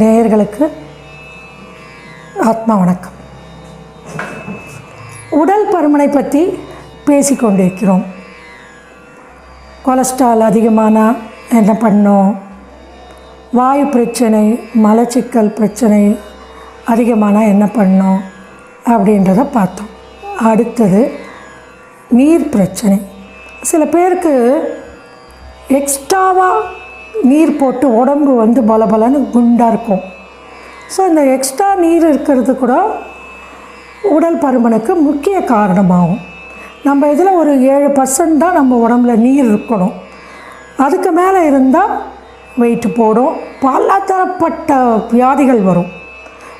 நேயர்களுக்கு ஆத்மா வணக்கம். உடல் பருமனை பற்றி பேசிக்கொண்டிருக்கிறோம். கொலஸ்ட்ரால் அதிகமானால் என்ன பண்ணும்? வாயு பிரச்சனை மலச்சிக்கல் பிரச்சனை அதிகமானால் என்ன பண்ணும்? அப்படின்றத பார்த்தோம். அடுத்தது நீர் பிரச்சனை. சில பேருக்கு எக்ஸ்ட்ராவாக நீர் போட்டு உடம்பு வந்து பலபலன்னு குண்டாக இருக்கும். ஸோ இந்த எக்ஸ்ட்ரா நீர் இருக்கிறது கூட உடல் பருமனுக்கு முக்கிய காரணமாகும். நம்ம இதில் ஒரு ஏழு பர்சன்ட் தான் நம்ம உடம்புல நீர் இருக்கணும். அதுக்கு மேலே இருந்தால் வெயிட் போடும். பல தரப்பட்ட வியாதிகள் வரும்.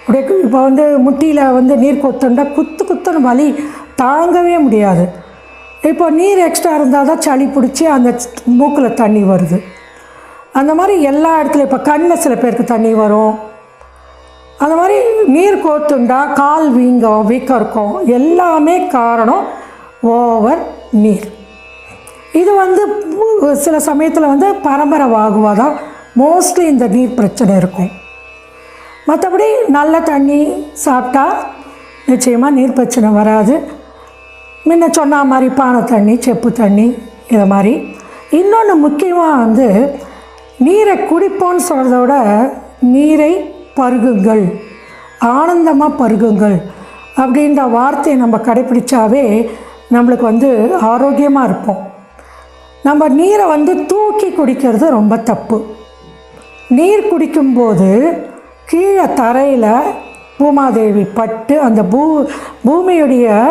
அப்படியே இப்போ வந்து முட்டியில் வந்து நீர் கொத்துண்டா குத்து குத்துன்னு வலி தாங்கவே முடியாது. இப்போ நீர் எக்ஸ்ட்ரா இருந்தால் தான் சளி பிடிச்சி அந்த மூக்கில் தண்ணி வருது. அந்த மாதிரி எல்லா இடத்துலையும் இப்போ கண்ணில் சில பேருக்கு தண்ணி வரும். அந்த மாதிரி நீர் கோத்துண்டா கால் வீங்கும் வீக்கம் இருக்கும். எல்லாமே காரணம் ஓவர் நீர். இது வந்து சில சமயத்தில் வந்து பரம்பரை வாகுவாக தான் மோஸ்ட்லி இந்த நீர் பிரச்சனை இருக்கும். மற்றபடி நல்ல தண்ணி சாப்பிட்டா நிச்சயமாக நீர் பிரச்சனை வராது. முன்ன சொன்ன மாதிரி பானை தண்ணி செப்பு தண்ணி இதை மாதிரி. இன்னொன்று முக்கியமாக வந்து நீரை குடிப்போன்னு சொல்கிறத விட நீரை பருகுங்கள். ஆனந்தமாக பருகுங்கள். அப்படின்ற வார்த்தையை நம்ம கடைப்பிடிச்சாவே நம்மளுக்கு வந்து ஆரோக்கியமாக இருப்போம். நம்ம நீரை வந்து தூக்கி குடிக்கிறது ரொம்ப தப்பு. நீர் குடிக்கும்போது கீழே தரையில் பூமாதேவி பட்டு அந்த பூ பூமியுடைய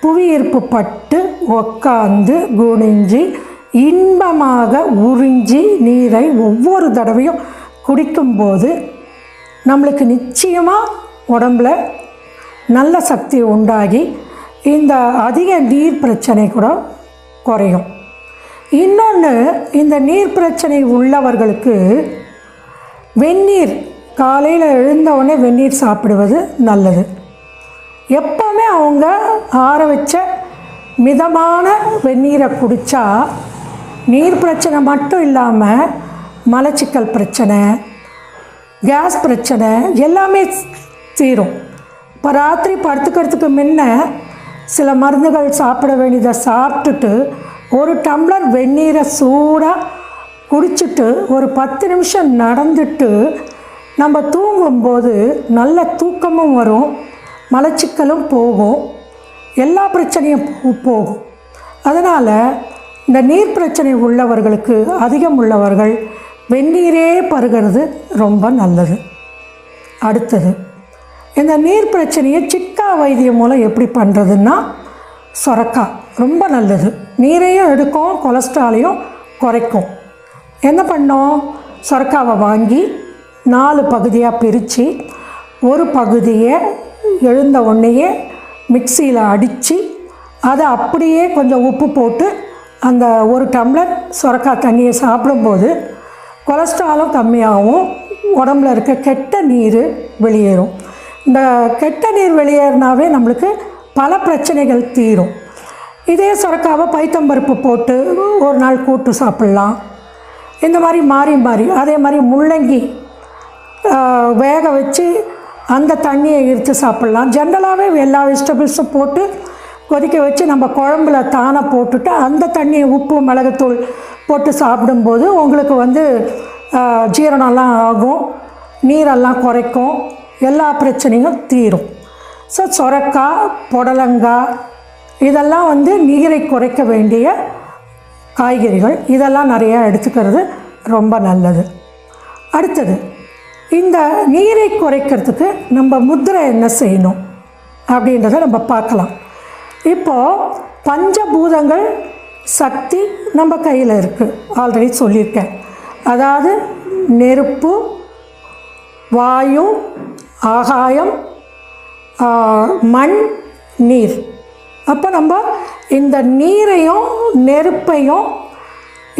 புவியீர்ப்பு பட்டு உக்காந்து குனிஞ்சு இன்பமாக உறிஞ்சி நீரை ஒவ்வொரு தடவையும் குடிக்கும்போது நம்மளுக்கு நிச்சயமாக உடம்புல நல்ல சக்தி உண்டாகி இந்த அதிக நீர் பிரச்சனை கூட குறையும். இன்னொன்று இந்த நீர் பிரச்சனை உள்ளவர்களுக்கு வெந்நீர் காலையில் எழுந்தவுடனே வெந்நீர் சாப்பிடுவது நல்லது. எப்போவுமே அவங்க ஆற வச்ச மிதமான வெந்நீரை குடித்தா நீர் பிரச்சனை மட்டும் இல்லாமல் மலச்சிக்கல் பிரச்சனை கேஸ் பிரச்சனை எல்லாமே தீரும். இப்போ ராத்திரி படுத்துக்கிறதுக்கு முன்ன சில மருந்துகள் சாப்பிட வேண்டியதை சாப்பிட்டுட்டு ஒரு டம்ளர் வெந்நீரை சூடாக குடிச்சிட்டு ஒரு பத்து நிமிஷம் நடந்துட்டு நம்ம தூங்கும்போது நல்ல தூக்கமும் வரும் மலச்சிக்கலும் போகும் எல்லா பிரச்சனையும் போகும். அதனால் இந்த நீர் பிரச்சனை உள்ளவர்களுக்கு அதிகம் உள்ளவர்கள் வெந்நீரே பருகிறது ரொம்ப நல்லது. அடுத்தது இந்த நீர் பிரச்சனையை சிக்கா வைத்தியம் மூலம் எப்படி பண்ணுறதுன்னா சொரக்காய் ரொம்ப நல்லது. நீரையும் எடுக்கும் கொலஸ்ட்ராலையும் குறைக்கும். என்ன பண்ணோம்? சொரக்காவை வாங்கி நாலு பகுதியாக பிரித்து ஒரு பகுதியை எழுந்த உடனேயே மிக்சியில் அடித்து அதை அப்படியே கொஞ்சம் உப்பு போட்டு அந்த ஒரு டம்ளர் சொரக்காய் தண்ணியை சாப்பிடும்போது கொலஸ்ட்ராலும் கம்மியாகவும் உடம்புல இருக்க கெட்ட நீர் வெளியேறும். இந்த கெட்ட நீர் வெளியேறினாவே நம்மளுக்கு பல பிரச்சனைகள் தீரும். இதே சுரக்காவை பைத்தம்பருப்பு போட்டு ஒரு நாள் கூட்டு சாப்பிட்லாம். இந்த மாதிரி மாறி மாறி அதே மாதிரி முள்ளங்கி வேக வச்சு அந்த தண்ணியை இறுத்து சாப்பிட்லாம். ஜென்ரலாகவே எல்லா வெஜிடபிள்ஸும் போட்டு கொதிக்க வச்சு நம்ம குழம்புல தானே போட்டுட்டு அந்த தண்ணியை உப்பு மிளகுத்தூள் போட்டு சாப்பிடும்போது உங்களுக்கு வந்து ஜீரணம்லாம் ஆகும் நீரெல்லாம் குறைக்கும் எல்லா பிரச்சனையும் தீரும். ஸோ சொரக்காய் புடலங்காய் இதெல்லாம் வந்து நீரை குறைக்க வேண்டிய காய்கறிகள். இதெல்லாம் நிறையா எடுத்துக்கிறது ரொம்ப நல்லது. அடுத்தது இந்த நீரை குறைக்கிறதுக்கு நம்ம முத்திரை என்ன செய்யணும் அப்படின்றத நம்ம பார்க்கலாம். இப்போது பஞ்சபூதங்கள் சக்தி நம்ம கையில் இருக்குது ஆல்ரெடி சொல்லியிருக்கேன். அதாவது நெருப்பு வாயு ஆகாயம் மண் நீர். அப்போ நம்ம இந்த நீரையும் நெருப்பையும்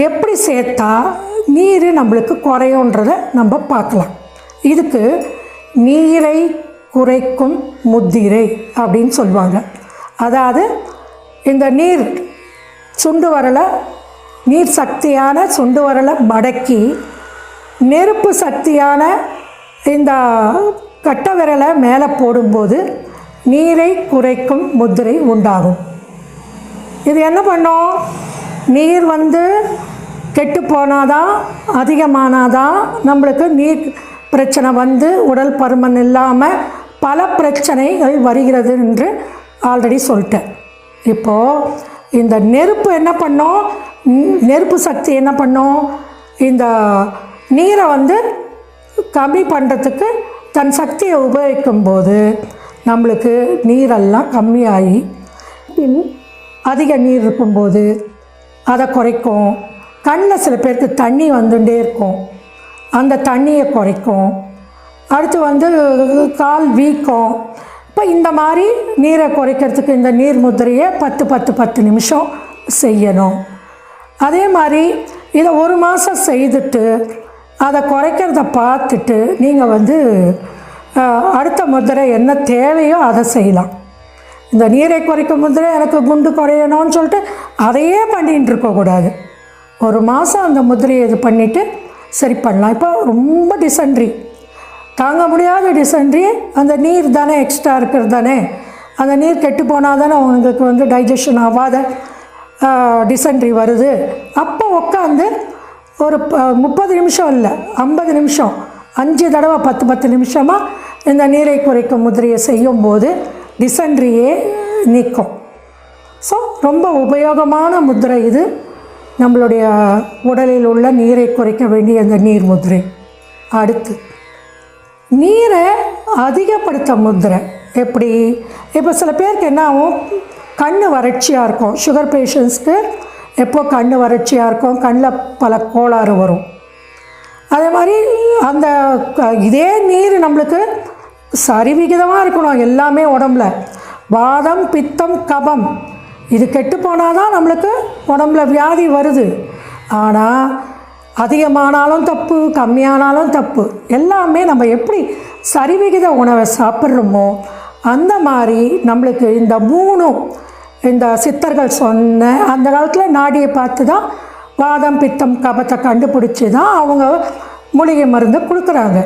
எப்படி சேர்த்தா நீர் நம்மளுக்கு குறையுன்றத நம்ம பார்க்கலாம். இதுக்கு நீரை குறைக்கும் முத்திரை அப்படின்னு சொல்லுவாங்க. அதாவது இந்த நீர் சுண்டு வரலை நீர் சக்தியான சுண்டு வரலை மடக்கி நெருப்பு சக்தியான இந்த கட்ட விரலை மேலே போடும்போது நீரை குறைக்கும் முத்திரை உண்டாகும். இது என்ன பண்ணும்? நீர் வந்து கெட்டு போனாதான் அதிகமானாதான் நம்மளுக்கு நீர் பிரச்சனை வந்து உடல் பருமன் இல்லாமல் பல பிரச்சனைகள் வருகிறது என்று ஆல்ரெடி சொல்லிட்டேன். இப்போது இந்த நெருப்பு என்ன பண்ணும்? நெருப்பு சக்தி என்ன பண்ணும்? இந்த நீரை வந்து கம்மி பண்ணுறதுக்கு தன் சக்தியை உபயோகிக்கும் போது நம்மளுக்கு நீரெல்லாம் கம்மியாகி பின் அதிக நீர் இருக்கும்போது அதை குறைக்கும். கண்ணில் சில பேருக்கு தண்ணி வந்துட்டே இருக்கும். அந்த தண்ணியை குறைக்கும். அடுத்து வந்து கால் வீக்கம். இப்போ இந்த மாதிரி நீரை குறைக்கிறதுக்கு இந்த நீர் முதிரையை பத்து பத்து பத்து நிமிஷம் செய்யணும். அதே மாதிரி இதை ஒரு மாதம் செய்துட்டு அதை குறைக்கிறத பார்த்துட்டு நீங்கள் வந்து அடுத்த முதிரை என்ன தேவையோ அதை செய்யலாம். இந்த நீரை குறைக்கும் முதிரை எனக்கு குண்டு குறையணும்னு சொல்லிட்டு அதையே பண்ணிகிட்டு இருக்கக்கூடாது ஒரு மாதம் அந்த முதிரையை இது பண்ணிவிட்டு சரி பண்ணலாம். இப்போ ரொம்ப டிசென்ட்ரி தாங்க முடியாத டிசென்ட்ரி அந்த நீர் தானே எக்ஸ்ட்ரா இருக்கிறது தானே? அந்த நீர் கெட்டு போனால் தானே உங்களுக்கு வந்து டைஜஷன் ஆகாத டிசென்ட்ரி வருது. அப்போ உட்காந்து ஒரு ப முப்பது நிமிஷம் இல்லை ஐம்பது நிமிஷம் அஞ்சு தடவை பத்து பத்து நிமிஷமாக இந்த நீரை குறைக்கும் முதிரையை செய்யும் போது டிசென்ட்ரியே நீக்கும். ஸோ ரொம்ப உபயோகமான முதிரை இது. நம்மளுடைய உடலில் உள்ள நீரை குறைக்க வேண்டிய அந்த நீர் முதிரை. அடுத்து. நீரை அதிகப்படுத்த முத்திரை எப்படி? இப்போ சில பேருக்கு என்ன ஆகும் கண் வறட்சியாக இருக்கும். சுகர் பேஷண்ட்ஸ்க்கு எப்போ கண் வறட்சியாக இருக்கும்? கண்ணில் பல கோளாறு வரும். அதே மாதிரி அந்த இதே நீர் நம்மளுக்கு சரிவிகிதமாக இருக்கணும். எல்லாமே உடம்புல. வாதம் பித்தம் கபம். இது கெட்டு போனால் தான் நம்மளுக்கு உடம்புல வியாதி வருது. ஆனால் அதிகமானாலும் தப்பு கம்மியானாலும் தப்பு. எல்லாமே நம்ம எப்படி சரிவிகித உணவை சாப்பிட்றோமோ அந்த மாதிரி நம்மளுக்கு இந்த மூணும் இந்த சித்தர்கள் சொன்ன அந்த காலத்தில் நாடியை பார்த்து தான் வாதம் பித்தம் கபத்தை கண்டுபிடிச்சி தான் அவங்க மூலிகை மருந்து கொடுக்குறாங்க.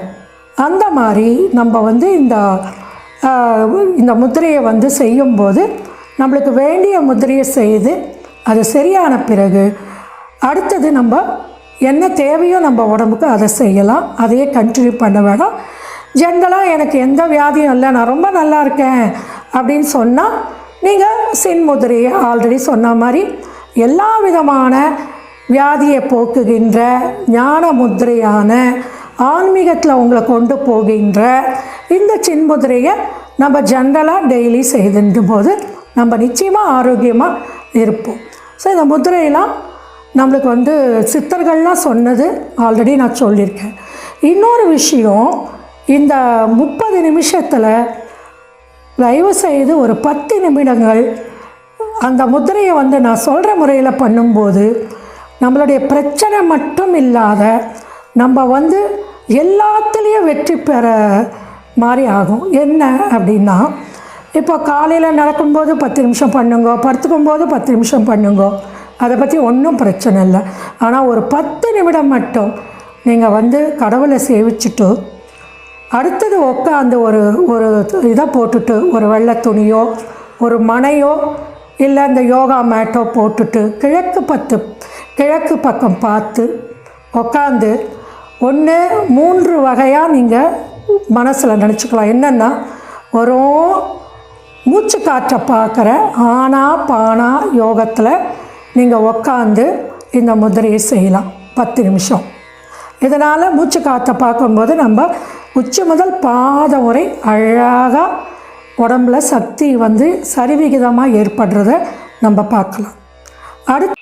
அந்த மாதிரி நம்ம வந்து இந்த இந்த முத்திரையை வந்து செய்யும்போது நம்மளுக்கு வேண்டிய முத்திரையை செய்து அது சரியான பிறகு அடுத்தது நம்ம என்ன தேவையோ நம்ம உடம்புக்கு அதை செய்யலாம். அதையே கண்டினியூ பண்ண வேணாம். ஜென்ரலாக எனக்கு எந்த வியாதியும் இல்லை நான் ரொம்ப நல்லா இருக்கேன் அப்படின்னு சொன்னால் நீங்கள் சின்முதிரையை ஆல்ரெடி சொன்ன மாதிரி எல்லா விதமான வியாதியை போக்குகின்ற ஞான முதிரையான ஆன்மீகத்தில் உங்களை கொண்டு போகின்ற இந்த சின்முதிரையை நம்ம ஜென்ரலாக டெய்லி செய்துன்ற போது நம்ம நிச்சயமாக ஆரோக்கியமாக இருப்போம். ஸோ இந்த முதிரையெல்லாம் நம்மளுக்கு வந்து சித்தர்கள்லாம் சொன்னது ஆல்ரெடி நான் சொல்லியிருக்கேன். இன்னொரு விஷயம் இந்த முப்பது நிமிஷத்தில் தயவு செய்து ஒரு பத்து நிமிடங்கள் அந்த முதிரையை வந்து நான் சொல்கிற முறையில் பண்ணும்போது நம்மளுடைய பிரச்சனை மட்டும் இல்லாத நம்ம வந்து எல்லாத்துலேயும் வெற்றி பெற மாதிரி ஆகும். என்ன அப்படின்னா இப்போ காலையில் நடக்கும்போது பத்து நிமிஷம் பண்ணுங்க படுத்துக்கும்போது பத்து நிமிஷம் பண்ணுங்க அதை பற்றி ஒன்றும் பிரச்சனை இல்லை. ஆனால் ஒரு பத்து நிமிடம் மட்டும் நீங்கள் வந்து கடவுளை சேவிச்சுட்டு அடுத்தது உட்காந்து ஒரு ஒரு இதை போட்டுட்டு ஒரு வெள்ளை துணியோ ஒரு மனையோ இல்லை இந்த யோகா மேட்டோ போட்டுட்டு கிழக்கு பத்து கிழக்கு பக்கம் பார்த்து உட்காந்து ஒன்று மூன்று வகையாக நீங்கள் மனசில் நினச்சிக்கலாம். என்னென்னா வரும் மூச்சு காற்றை பார்க்குற ஆனா பானா யோகத்தில் நீங்கள் உக்காந்து இந்த முதிரையை செய்யலாம். பத்து நிமிஷம். இதனால் மூச்சு காற்றை பார்க்கும்போது நம்ம உச்சி முதல் பாதம் வரை அழகாக உடம்புல சக்தி வந்து சரிவிகிதமாக ஏற்படுறத நம்ம பார்க்கலாம். அடுத்து